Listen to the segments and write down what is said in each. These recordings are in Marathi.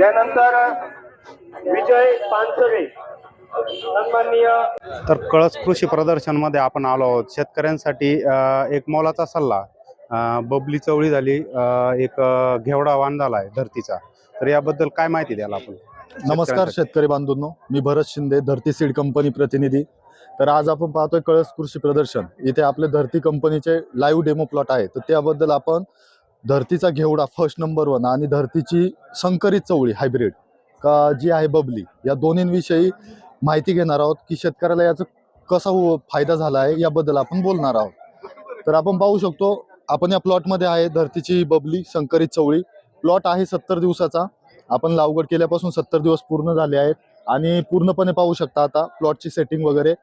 यानंतर विजय पानसरे. सन्माननीय तर कळस कृषी प्रदर्शनमध्ये आपण आलो आहोत. शेतकऱ्यांसाठी एक मोलाचा सल्ला. बबली चवळी झाली एक घेवडा वाण झाला आहे धरतीचा. तर याबद्दल काय माहिती द्याल आपण? नमस्कार? शेतकरी बांधूंनो. मी भरत शिंदे धरती सीड कंपनी प्रतिनिधी. तर आज आपण पाहतोय कळस कृषी प्रदर्शन. इथे आपले धरती कंपनीचे लाईव्ह डेमो प्लॉट आहे. तर त्याबद्दल आपण धरतीचा घेवडा फर्स्ट नंबर वन आणि धरतीची संकरित चवळी हायब्रिड का जी आहे बबली या दोन्हींविषयी माहिती घेणार आहोत की शेतकऱ्याला याचा कसा हो फायदा झाला आहे याबद्दल आपण बोलणार आहोत. तर आपण पाहू शकतो आपण या प्लॉटमध्ये आहे धरतीची बबली संकरित चवळी. प्लॉट आहे सत्तर दिवसाचा. आपण लागवड केल्यापासून सत्तर दिवस पूर्ण झाले आहेत. आणि पूर्णपणे पाहू शकता आता प्लॉटची सेटिंग वगैरे.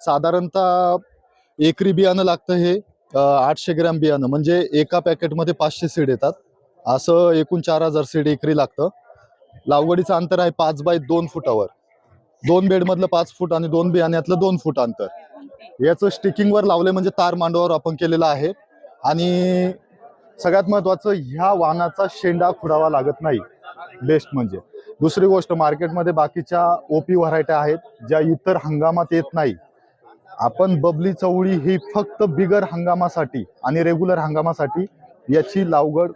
साधारणतः एकरी बियाणं लागतं हे. आठशे ग्रॅम बियाणं म्हणजे एका पॅकेटमध्ये पाचशे सीड येतात. असं एकूण चार हजार सीड एकरी लागतं. लागवडीचं अंतर आहे पाच बाय दोन फुटावर. दोन बेडमधलं पाच फूट आणि दोन बियाण्यातलं दोन फूट अंतर. याचं स्टिकिंगवर लावले म्हणजे तार मांडवावर आपण केलेलं आहे. आणि सगळ्यात महत्त्वाचं ह्या वाहनाचा शेंडा खुडावा लागत नाही. बेस्ट म्हणजे. दुसरी गोष्ट मार्केटमध्ये बाकीच्या ओपी व्हरायट्या आहेत ज्या इतर हंगामात येत नाही. आपण बबली चवळी ही फक्त बिगर हंगामासाठी आणि रेग्युलर हंगामासाठी याची लागवड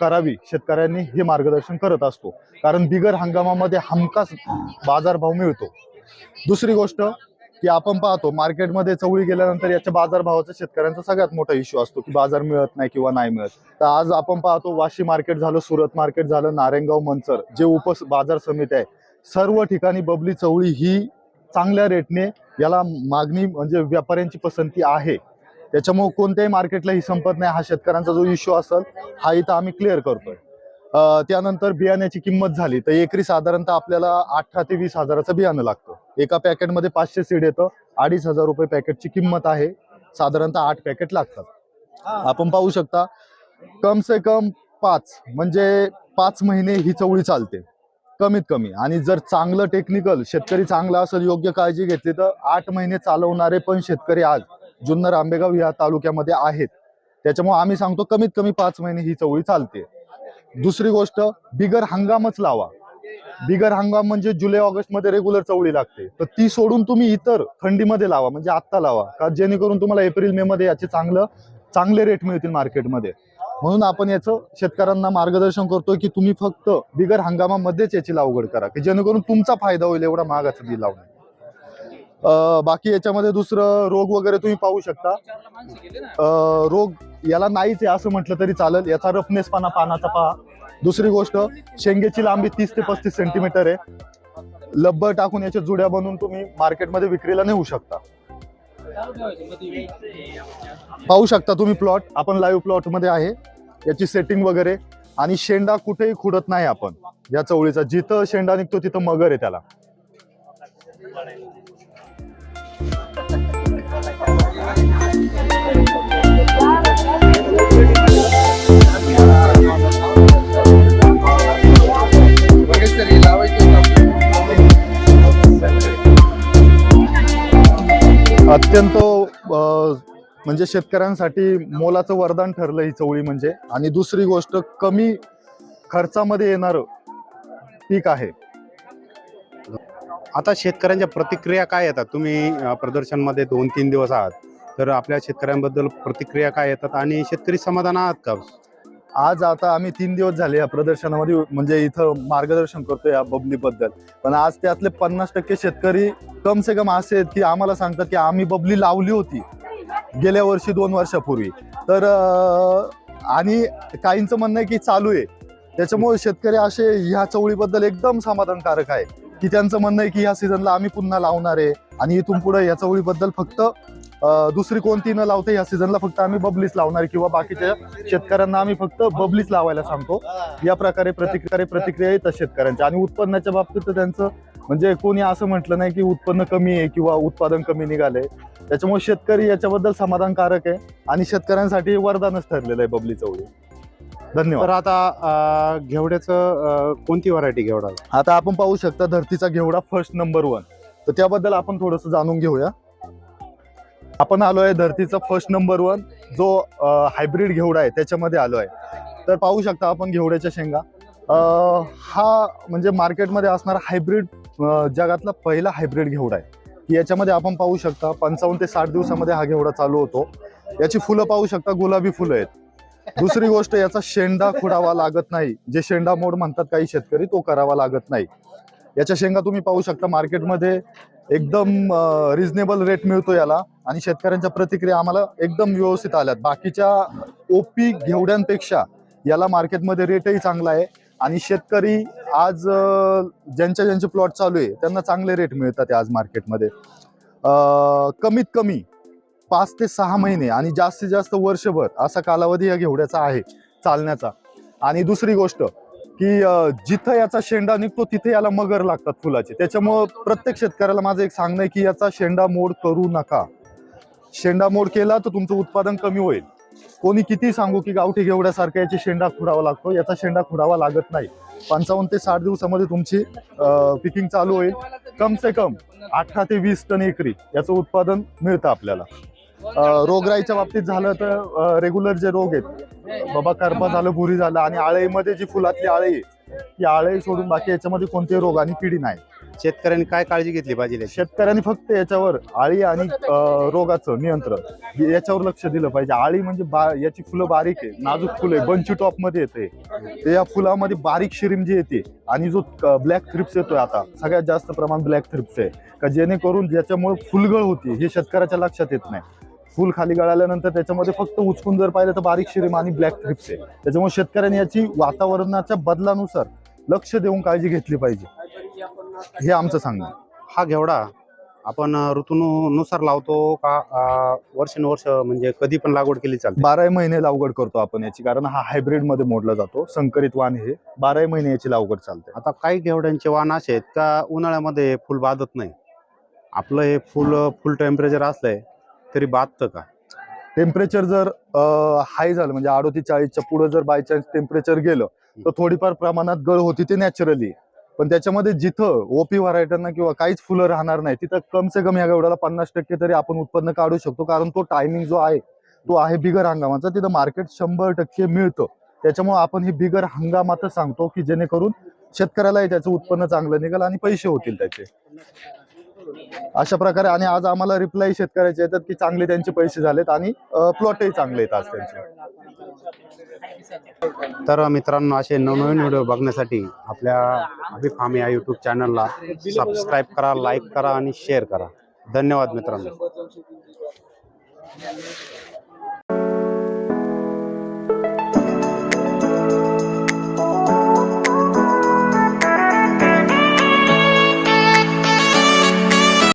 करावी शेतकऱ्यांनी हे मार्गदर्शन करत असतो. कारण बिगर हंगामामध्ये हमखास बाजारभाव मिळतो. दुसरी गोष्ट की आपण पाहतो मार्केटमध्ये चवळी गेल्यानंतर याच्या बाजारभावाचा शेतकऱ्यांचा सगळ्यात मोठा इश्यू असतो की बाजार मिळत नाही किंवा नाही मिळत. तर आज आपण पाहतो वाशी मार्केट झालं सुरत मार्केट झालं नारेंगाव मंचर जे उप बाजार समिती आहे सर्व ठिकाणी बबली चवळी ही चांगल्या रेटने याला मागणी म्हणजे व्यापाऱ्यांची पसंती आहे. त्याच्यामुळे कोणत्याही मार्केटला ही संपत नाही हा शेतकऱ्यांचा जो इश्यू असेल हा इथं आम्ही क्लिअर करतोय. त्यानंतर बियाण्याची किंमत झाली तर एकरी साधारणतः आपल्याला अठरा ते वीस हजाराचं बियाणं लागतं. एका पॅकेटमध्ये पाचशे सीड येतं अडीच हजार रुपये पॅकेटची किंमत आहे. साधारणतः आठ पॅकेट लागतात. आपण पाहू शकता कम से कम पाच म्हणजे पाच महिने ही चवळी चालते. कमीत कमी. आणि जर चांगलं टेक्निकल शेतकरी चांगला असेल योग्य काळजी घेतली तर आठ महिने चालवणारे पण शेतकरी आज जुन्नर आंबेगाव या तालुक्यामध्ये आहेत. त्याच्यामुळे आम्ही सांगतो कमीत कमी पाच महिने ही चवळी चालते. दुसरी गोष्ट बिगर हंगामच लावा. बिगर हंगाम म्हणजे जुलै ऑगस्टमध्ये रेग्युलर चवळी लागते. तर ती सोडून तुम्ही इतर थंडीमध्ये लावा म्हणजे आत्ता लावा. का जेणेकरून तुम्हाला एप्रिल मे मध्ये याचे चांगलं चांगले रेट मिळतील मार्केटमध्ये म्हणून आपण याचं शेतकऱ्यांना मार्गदर्शन करतोय की तुम्ही फक्त बिगर हंगामामध्येच याची लागवड करा की जेणेकरून तुमचा फायदा होईल एवढा महागाचं बी लावणे. बाकी याच्यामध्ये दुसरं रोग वगैरे तुम्ही पाहू शकता. रोग याला नाहीच आहे असं म्हटलं तरी चालेल. याचा रफनेसपणा पानाचा पहा. दुसरी गोष्ट शेंगेची लांबी तीस ते पस्तीस सेंटीमीटर आहे. लब्बर टाकून याच्या जुड्या बनवून तुम्ही मार्केटमध्ये विक्रीला नेऊ शकता. पाहू शकता तुम्ही प्लॉट आपण लाईव्ह प्लॉटमध्ये आहे. याची सेटिंग वगैरे. आणि शेंडा कुठेही खुडत नाही आपण. या चवळीचा. जिथं शेंडा निघतो तिथं मगर आहे त्याला. म्हणजे शेतकऱ्यांसाठी मोलाचं वरदान ठरलं ही चवळी म्हणजे. आणि दुसरी गोष्ट कमी खर्चामध्ये येणारं पीक आहे. आता शेतकऱ्यांच्या प्रतिक्रिया काय येतात? तुम्ही प्रदर्शनमध्ये दोन तीन दिवस आहात. तर आपल्या शेतकऱ्यांबद्दल प्रतिक्रिया काय येतात आणि शेतकरी समाधान आहात का? आज आता आम्ही तीन दिवस झाले या प्रदर्शनामध्ये म्हणजे इथं मार्गदर्शन करतो या बबली बद्दल पण आज त्यातले पन्नास टक्के शेतकरी कम से कम असे आहेत की आम्हाला सांगतात की आम्ही बबली लावली होती. गेल्या वर्षी दोन वर्षापूर्वी. तर आणि काहींचं म्हणणं आहे की चालू आहे. त्याच्यामुळे शेतकरी असे ह्या चवळीबद्दल एकदम समाधानकारक आहे. की त्यांचं म्हणणं आहे की ह्या सीझनला आम्ही पुन्हा लावणार आहे. आणि इथून पुढे या चवळीबद्दल फक्त दुसरी कोणती न लावते या सीझनला फक्त आम्ही बबलीच लावणार आहे किंवा बाकीच्या शेतकऱ्यांना आम्ही फक्त बबलीच लावायला सांगतो. या प्रकारे प्रतिक्रिया प्रतिक्रिया येतात शेतकऱ्यांच्या. आणि उत्पन्नाच्या बाबतीत त्यांचं म्हणजे कोणी असं म्हटलं नाही की उत्पन्न कमी आहे किंवा उत्पादन कमी निघालंय. त्याच्यामुळे शेतकरी याच्याबद्दल समाधानकारक आहे आणि शेतकऱ्यांसाठी वरदानच ठरलेलं आहे बबली चवळी धन्यवाद. तर आता अ, घेवड्याचं अ, कोणती व्हरायटी घेवडा आता आपण पाहू शकता धरतीचा घेवडा फर्स्ट नंबर वन तर त्याबद्दल आपण थोडस जाणून घेऊया. आपण आलोय धरतीचा फर्स्ट नंबर वन जो हायब्रिड घेवडा आहे त्याच्यामध्ये आलो आहे तर पाहू शकता आपण घेवड्याच्या शेंगा. अं, हा म्हणजे मार्केटमध्ये असणारा हायब्रिड जगातला पहिला हायब्रिड घेवडा आहे. याच्यामध्ये आपण पाहू शकता पंचावन्न ते साठ दिवसामध्ये हा घेवडा चालू होतो. याची फुलं पाहू शकता गुलाबी फुलं आहेत. दुसरी गोष्ट याचा शेंडा खुडावा लागत नाही. जे शेंडा मोड म्हणतात काही शेतकरी तो करावा लागत नाही. याच्या शेंगा तुम्ही पाहू शकता मार्केटमध्ये एकदम रिजनेबल रेट मिळतो याला आणि शेतकऱ्यांच्या प्रतिक्रिया आम्हाला एकदम व्यवस्थित आल्यात. बाकीच्या ओपी घेवड्यांपेक्षा याला मार्केटमध्ये रेटही चांगला आहे. आणि शेतकरी आज ज्यांच्या ज्यांचे प्लॉट चालू आहे त्यांना चांगले रेट मिळतात आज मार्केटमध्ये कमीत कमी पाच ते सहा महिने आणि जास्तीत जास्त वर्षभर असा कालावधी या घेवड्याचा आहे चालण्याचा. आणि दुसरी गोष्ट की जिथं याचा शेंडा निघतो तिथे याला मगर लागतात फुलाचे. त्याच्यामुळं प्रत्येक शेतकऱ्याला माझं एक सांगणं आहे की याचा शेंडा मोड करू नका. शेंडा मोड केला तर तुमचं उत्पादन कमी होईल. कोणी किती सांगू की गावठी घेवड्यासारखा याची शेंडा खुडावा लागतो याचा शेंडा खुडावा लागत नाही. पंचावन्न ते साठ दिवसामध्ये तुमची पिकिंग चालू होईल. कम से कम अठरा ते वीस टन एकरी याचं उत्पादन मिळतं आपल्याला. रोगराईच्या बाबतीत झालं तर रेग्युलर जे रोग आहेत बाबा करपा झालं भुरी झालं आणि आळईमध्ये जी फुलातली आळई आहे ती आळई सोडून बाकी याच्यामध्ये कोणते रोग आणि किडी नाही. शेतकऱ्यांनी काय काळजी घेतली पाहिजे शेतकऱ्यांनी फक्त याच्यावर आळी आणि रोगाचं नियंत्रण याच्यावर लक्ष दिलं पाहिजे. आळी म्हणजे बा याची फुलं बारीक आहे नाजूक फुलं आहे बंची टॉपमध्ये येते. ते या फुलामध्ये बारीक शिरीम जी येते आणि जो ब्लॅक थ्रिप्स येतोय आता सगळ्यात जास्त प्रमाण ब्लॅक थ्रिप्स आहे. का जेणेकरून ज्याच्यामुळे फुलगळ होती हे शेतकऱ्याच्या लक्षात येत नाही. फुल खाली गळाल्यानंतर त्याच्यामध्ये फक्त उचकून जर पाहिलं तर बारीक शिरीम आणि ब्लॅक थ्रिप्स आहे. त्याच्यामुळे शेतकऱ्यांनी याची वातावरणाच्या बदलानुसार लक्ष देऊन काळजी घेतली पाहिजे. हे आमचं सांगणं. हा घेवडा आपण ऋतूनुसार लावतो का वर्षानुवर्ष म्हणजे कधी पण लागवड केली चालते? बाराही महिने लागवड करतो आपण याची कारण हा हायब्रिडमध्ये मोडला जातो संकरित वाण हे बाराही महिने याची लागवड चालते. आता काही घेवड्यांचे वाण असे आहेत का उन्हाळ्यामध्ये फुल बाधत नाही? आपलं हे फुल फुल टेम्परेचर असलंय तरी बाधतं का? टेम्परेचर जर हाय झालं म्हणजे अडोतीस चाळीसच्या पुढे जर बाय चान्स टेम्परेचर गेलं तर थोडीफार प्रमाणात गळ होती ते नॅचरली पण त्याच्यामध्ये जिथं ओपी व्हरायटीना किंवा काहीच फुलं राहणार नाही तिथं कम से कम या गेवड्याला पन्नास टक्के तरी आपण उत्पन्न काढू शकतो. कारण तो टायमिंग जो आहे तो आहे बिगर हंगामाचा. तिथं मार्केट शंभर टक्के मिळतं. त्याच्यामुळे आपण हे बिगर हंगामातच सांगतो की जेणेकरून शेतकऱ्यालाही त्याचं उत्पन्न चांगलं निघेल आणि पैसे होतील त्याचे. अशा प्रकारे आणि आज आम्हाला रिप्लाय शेतकऱ्याचे येतात की चांगले त्यांचे पैसे झालेत आणि प्लॉटही चांगले आहेत त्यांचे. तर मित्रांनो असे नवनवीन व्हिडिओ बघण्यासाठी आपल्या अभि फार्म या यूट्यूब चॅनलला सबस्क्राईब करा लाईक करा आणि शेअर करा. धन्यवाद मित्रांनो.